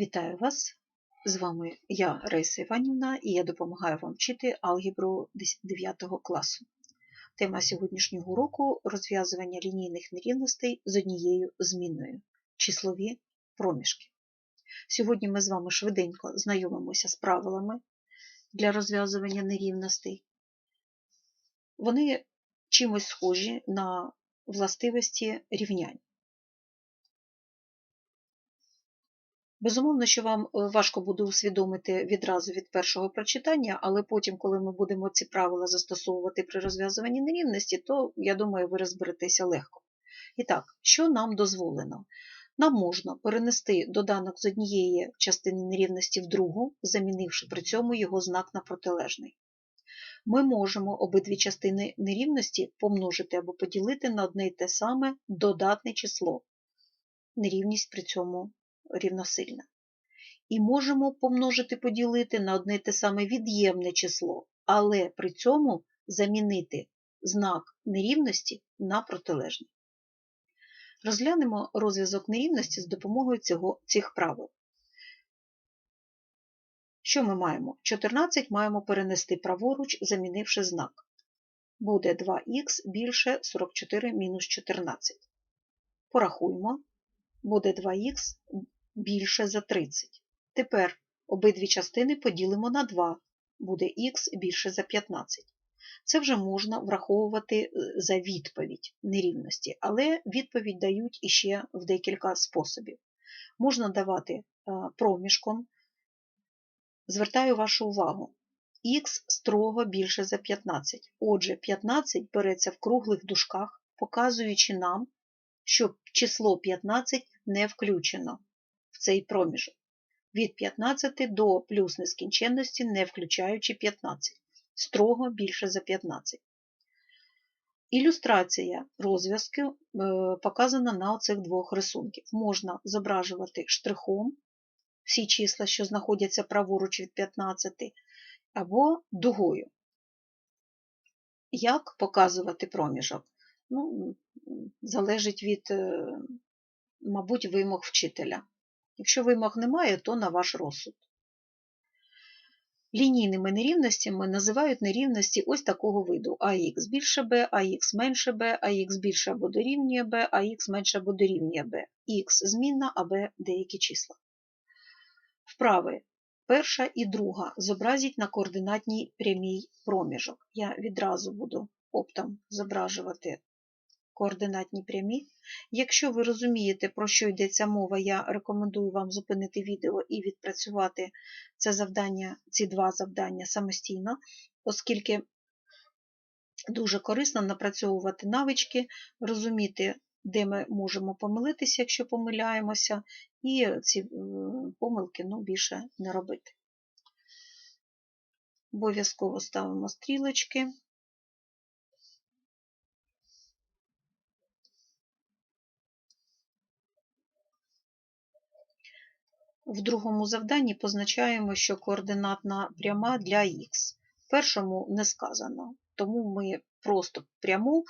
Вітаю вас! З вами я, Раїса Іванівна, і я допомагаю вам вчити алгебру 9 класу. Тема сьогоднішнього уроку розв'язування лінійних нерівностей з однією змінною числові проміжки. Сьогодні ми з вами швиденько знайомимося з правилами для розв'язування нерівностей. Вони чимось схожі на властивості рівнянь. Безумовно, що вам е, важко буде усвідомити відразу від першого прочитання, але потім, коли ми будемо ці правила застосовувати при розв'язуванні нерівності, то, я думаю, ви розберетеся легко. І так, що нам дозволено? Нам можна перенести доданок з однієї частини нерівності в другу, замінивши при цьому його знак на протилежний. Ми можемо обидві частини нерівності помножити або поділити на одне й те саме додатне число. Нерівність при цьому рівносильна. І можемо помножити поділити на одне те саме від'ємне число, але при цьому замінити знак нерівності на протилежний. Розглянемо розв'язок нерівності з допомогою цього, цих правил. Що ми маємо? 14 маємо перенести праворуч, замінивши знак. Буде 2х більше 44 мінус 14. Порахуємо. Буде 2х більше за 30. Тепер обидві частини поділимо на 2, буде х більше за 15. Це вже можна враховувати е, за відповідь нерівності, але відповідь дають іще в декілька способів. Можна давати е, проміжком. Звертаю вашу увагу. Х строго більше за 15. Отже, 15 береться в круглих дужках, показуючи нам, що число 15 не включено цей проміжок від 15 до плюс нескінченності, не включаючи 15, строго більше за 15. Ілюстрація розв'язки е, показана на оцих двох рисунків. Можна зображувати штрихом всі числа, що знаходяться праворуч від 15, або дугою. Як показувати проміжок? Ну, Залежить від, е, мабуть, вимог вчителя. Якщо вимог немає, то на ваш розсуд. Лінійними нерівностями називають нерівності ось такого виду АХ більше Б, АХ менше Б, АХ більше або дорівнює Б, АХ менше або дорівнює Б, Х змінна, а Б деякі числа. Вправи перша і друга зобразіть на координатній прямій проміжок. Я відразу буду оптом зображувати координатні прямі. Якщо ви розумієте, про що йдеться мова, я рекомендую вам зупинити відео і відпрацювати це завдання, ці два завдання самостійно, оскільки дуже корисно напрацьовувати навички, розуміти, де ми можемо помилитися, якщо помиляємося, і ці помилки ну, більше не робити. Обов'язково ставимо стрілочки. В другому завданні позначаємо, що координатна пряма для х. В першому не сказано, тому ми просто пряму,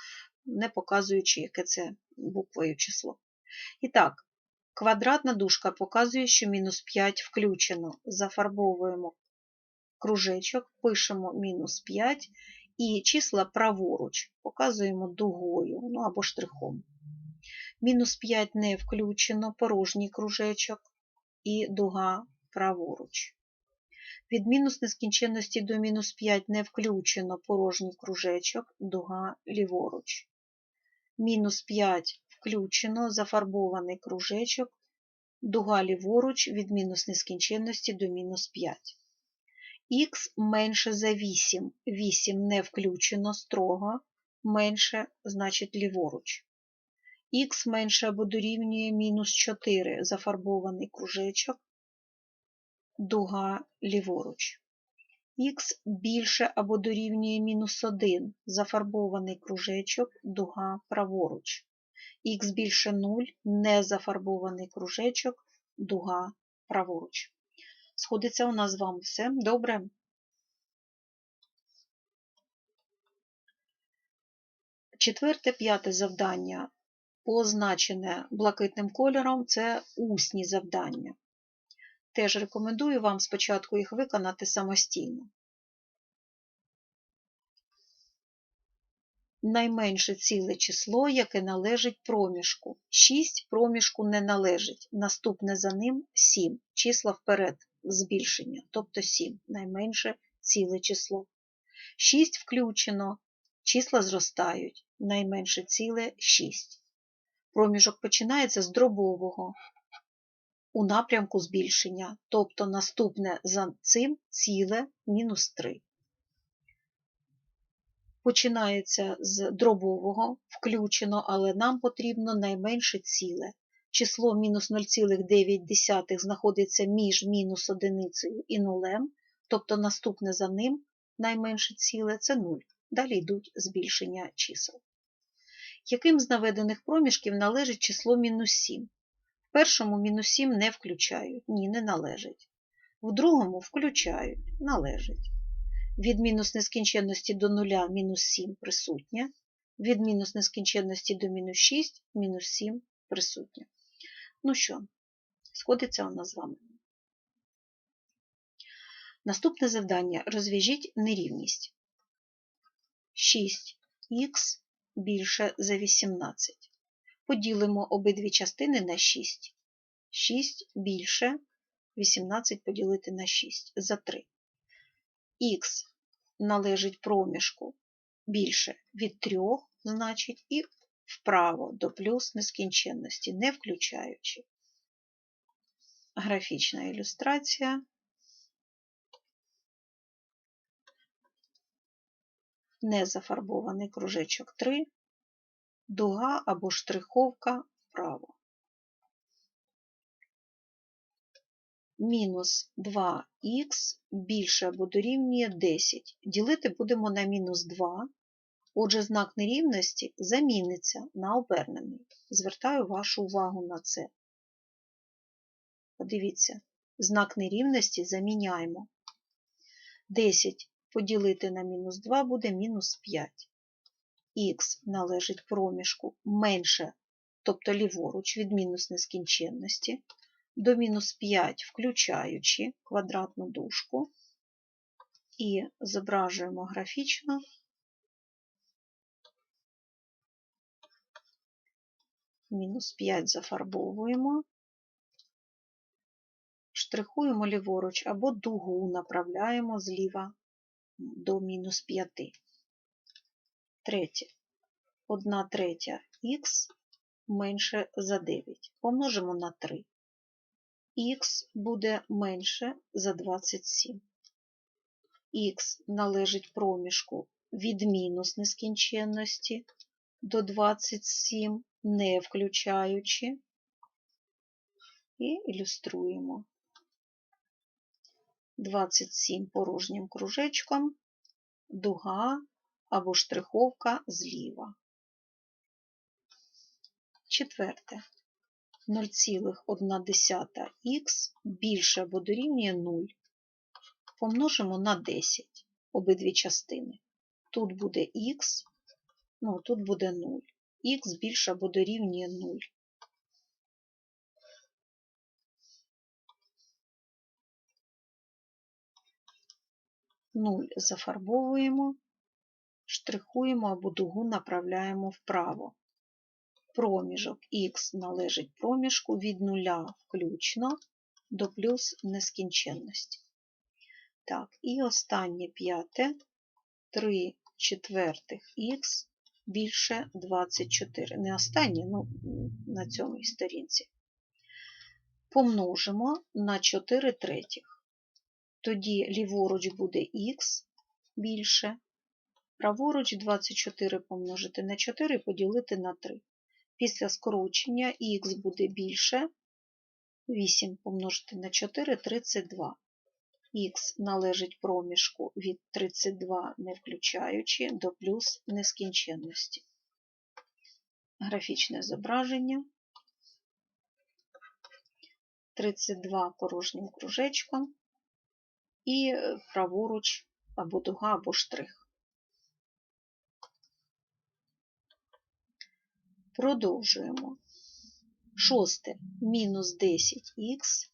не показуючи, яке це буквою число. І так, квадратна дужка показує, що мінус 5 включено. Зафарбовуємо кружечок, пишемо мінус 5 і числа праворуч показуємо дугою ну або штрихом. Мінус 5 не включено, порожній кружечок і дуга праворуч. Від мінус нескінченності до мінус 5 не включено порожній кружечок, дуга ліворуч. Мінус 5 включено зафарбований кружечок, дуга ліворуч від мінус нескінченності до мінус 5. Х менше за 8. 8 не включено строго, менше значить ліворуч х менше або дорівнює мінус 4 зафарбований кружечок, дуга ліворуч. Х більше або дорівнює мінус 1 зафарбований кружечок, дуга праворуч. Х більше 0 не зафарбований кружечок, дуга праворуч. Сходиться у нас з вами все добре. Четверте, п'яте завдання позначене блакитним кольором це усні завдання. Теж рекомендую вам спочатку їх виконати самостійно. Найменше ціле число, яке належить проміжку. 6 проміжку не належить. Наступне за ним 7. Числа вперед збільшення, тобто 7. Найменше ціле число. 6 включено. Числа зростають. Найменше ціле 6. Проміжок починається з дробового у напрямку збільшення, тобто наступне за цим ціле мінус 3. Починається з дробового, включено, але нам потрібно найменше ціле. Число мінус 0,9 знаходиться між мінус одиницею і нулем, тобто наступне за ним найменше ціле це 0. Далі йдуть збільшення чисел. Яким з наведених проміжків належить число мінус 7? В першому мінус 7 не включають, ні, не належить. В другому включають, належить. Від мінус нескінченності до нуля мінус 7 присутнє. Від мінус нескінченності до мінус 6 мінус 7 присутнє. Ну що, сходиться у нас з вами. Наступне завдання. Розв'яжіть нерівність. 6х більше за 18. Поділимо обидві частини на 6. 6 більше 18 поділити на 6 за 3. Х належить проміжку більше від 3, значить, і вправо до плюс нескінченності, не включаючи. Графічна ілюстрація. Незафарбований кружечок 3, дуга або штриховка вправо. Мінус 2х більше або дорівнює 10. Ділити будемо на мінус 2. Отже, знак нерівності заміниться на обернений. Звертаю вашу увагу на це. Подивіться, знак нерівності заміняємо. 10 поділити на мінус 2 буде мінус 5. Х належить проміжку менше, тобто ліворуч від мінус нескінченності, до мінус 5, включаючи квадратну дужку, і зображуємо графічно. Мінус 5 зафарбовуємо, штрихуємо ліворуч або дугу направляємо зліва до мінус 5. Третє. 1 третя х менше за 9. Помножимо на 3. Х буде менше за 27. Х належить проміжку від мінус нескінченності до 27, не включаючи, і ілюструємо. 27 порожнім кружечком, дуга або штриховка зліва. Четверте. 0,1х більше або дорівнює 0. Помножимо на 10 обидві частини. Тут буде х, ну, тут буде 0. х більше або дорівнює 0. Нуль зафарбовуємо, штрихуємо або дугу направляємо вправо. Проміжок х належить проміжку від нуля включно до плюс нескінченності. Так, і останнє п'яте 3 четвертих х більше 24. Не останнє, ну, на цьому сторінці. Помножимо на 4 третіх. Тоді ліворуч буде х більше, праворуч 24 помножити на 4 поділити на 3. Після скорочення х буде більше, 8 помножити на 4 32. Х належить проміжку від 32, не включаючи, до плюс нескінченності. Графічне зображення. 32 порожнім кружечком і праворуч або дуга, або штрих. Продовжуємо. Шосте мінус 10х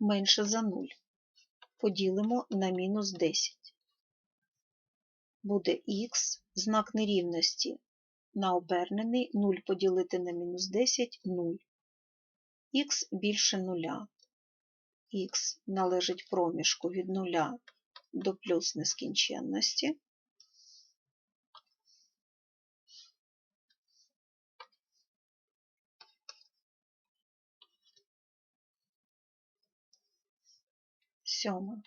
менше за 0. Поділимо на мінус 10. Буде х, знак нерівності на обернений 0 поділити на мінус 10 0. х більше 0. Х належить проміжку від 0 до плюс нескінченності. Сьоме.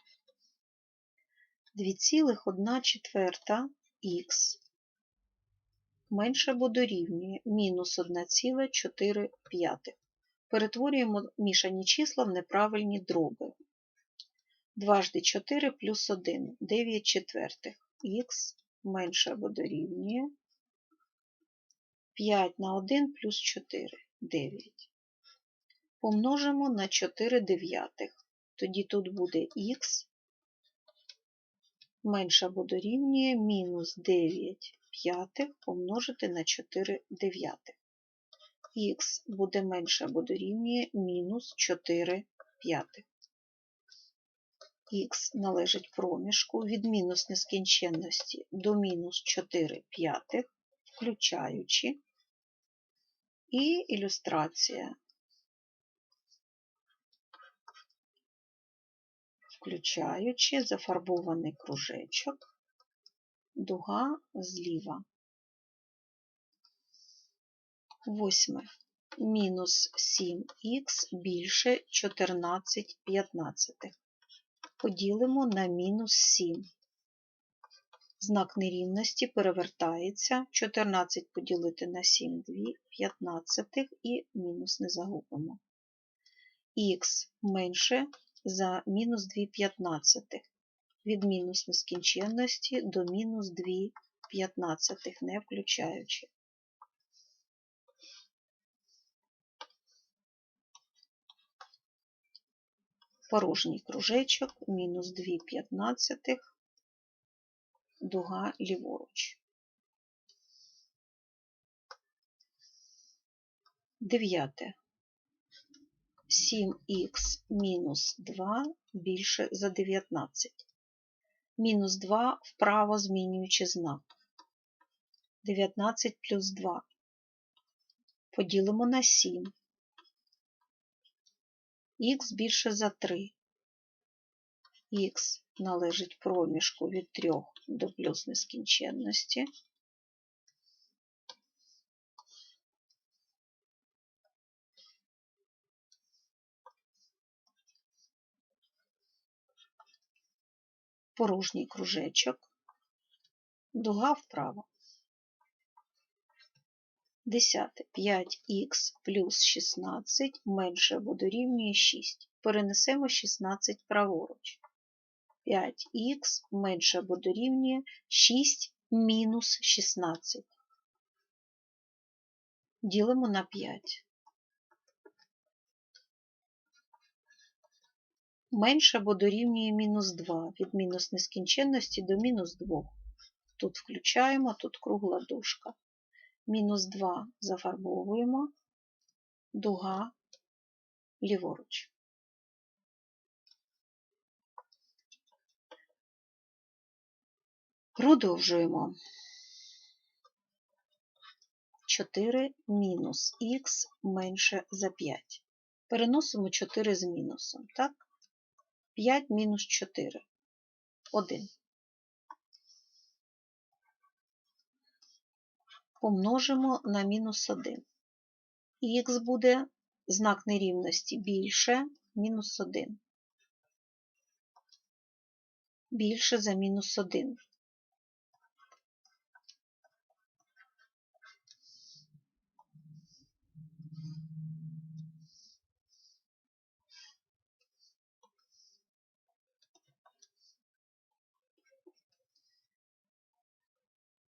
2,1 четверта х менше або дорівнює мінус 1,4 п'ятих. Перетворюємо мішані числа в неправильні дроби. Дважди 4 плюс 1 – 9 четвертих. Х менше або дорівнює 5 на 1 плюс 4 – 9. Помножимо на 4 дев'ятих. Тоді тут буде х менше або дорівнює мінус 9 п'ятих помножити на 4 дев'ятих. Х буде менше або дорівнює мінус 4 п'ятих. Х належить проміжку від мінус нескінченності до мінус 4 п'ятих, включаючи, і ілюстрація. Включаючи зафарбований кружечок, дуга зліва. Восьме. Мінус 7х більше 14 п'ятнадцятих. Поділимо на мінус 7. Знак нерівності перевертається. 14 поділити на 7 2 п'ятнадцятих і мінус не загубимо. Х менше за мінус 2 п'ятнадцятих. Від мінус нескінченності до мінус 2 п'ятнадцятих, не включаючи. Порожній кружечок, мінус 2 п'ятнадцятих, дуга ліворуч. Дев'яте. 7х мінус 2 більше за 19. Мінус 2 вправо змінюючи знак. 19 плюс 2. Поділимо на 7 х більше за 3. Х належить проміжку від 3 до плюс нескінченності. Порожній кружечок, дуга вправо. Десяте. 5х плюс 16 менше або дорівнює 6. Перенесемо 16 праворуч. 5х менше або дорівнює 6 мінус 16. Ділимо на 5. Менше або дорівнює мінус 2 від мінус нескінченності до мінус 2. Тут включаємо, тут кругла дужка мінус 2 зафарбовуємо, дуга ліворуч. Продовжуємо. 4 мінус х менше за 5. Переносимо 4 з мінусом, так? 5 мінус 4. 1. Помножимо на мінус 1. Х буде знак нерівності більше мінус 1. Більше за мінус 1.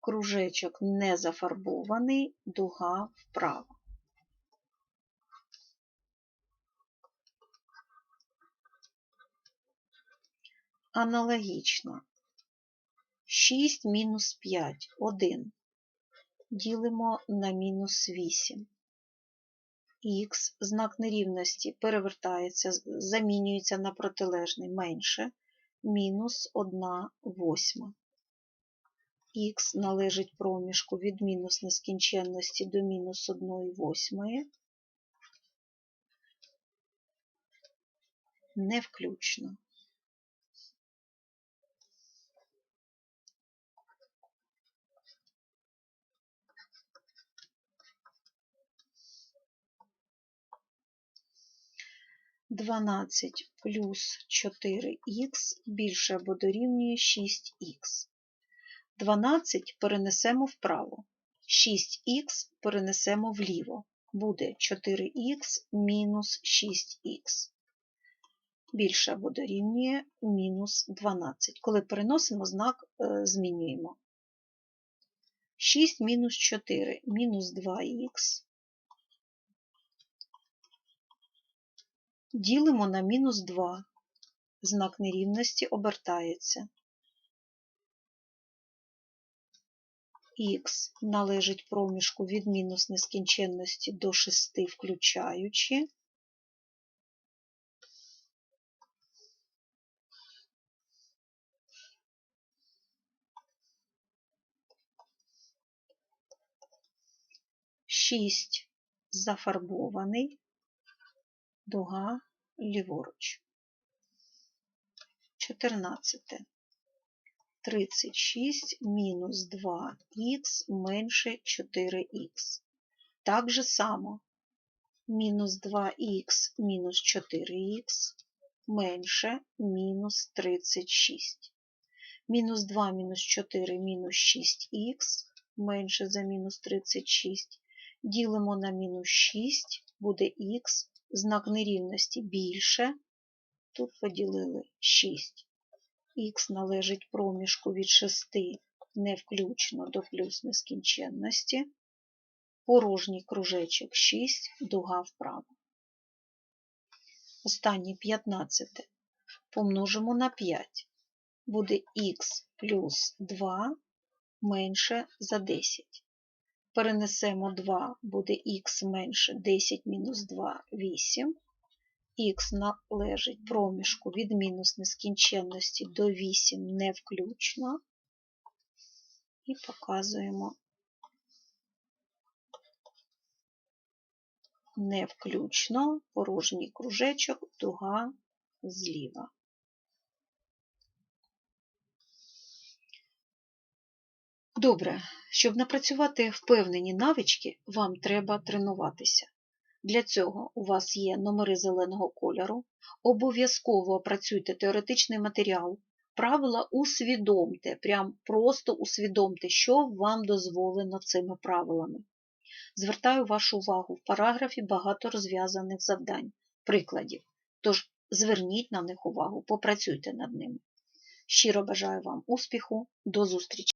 Кружечок не зафарбований, дуга вправо. Аналогічно 6 мінус 5 1. Ділимо на мінус 8. х, знак нерівності перевертається, замінюється на протилежний менше, мінус 1 восьма. Х належить проміжку від мінус нескінченності до мінус 1 восьмої. Не включно. Дванадцять плюс 4х більше або дорівнює 6х. 12 перенесемо вправо, 6х перенесемо вліво. Буде 4х мінус 6х. Більше або дорівнює мінус 12. Коли переносимо, знак е, змінюємо. 6 мінус 4 мінус 2х. Ділимо на мінус 2. Знак нерівності обертається. Х належить проміжку від мінус нескінченності до 6 включаючи. Шість зафарбований, дуга ліворуч. 14. 36 мінус 2х менше 4х. Так же само мінус 2х мінус 4х менше мінус 36. Мінус 2 мінус 4 мінус 6х менше за мінус 36. Ділимо на мінус 6, буде х, знак нерівності більше. Тут поділили 6 х належить проміжку від 6 не включно до плюс нескінченності, порожній кружечок 6, дуга вправо. Останнє 15 помножимо на 5. Буде х плюс 2 менше за 10. Перенесемо 2, буде х менше 10 мінус 2 – 8 х належить проміжку від мінус нескінченності до 8 не включно. І показуємо не включно, порожній кружечок, дуга зліва. Добре, щоб напрацювати впевнені навички, вам треба тренуватися. Для цього у вас є номери зеленого кольору. Обов'язково опрацюйте теоретичний матеріал. Правила усвідомте, прям просто усвідомте, що вам дозволено цими правилами. Звертаю вашу увагу, в параграфі багато розв'язаних завдань, прикладів. Тож зверніть на них увагу, попрацюйте над ними. Щиро бажаю вам успіху, до зустрічі!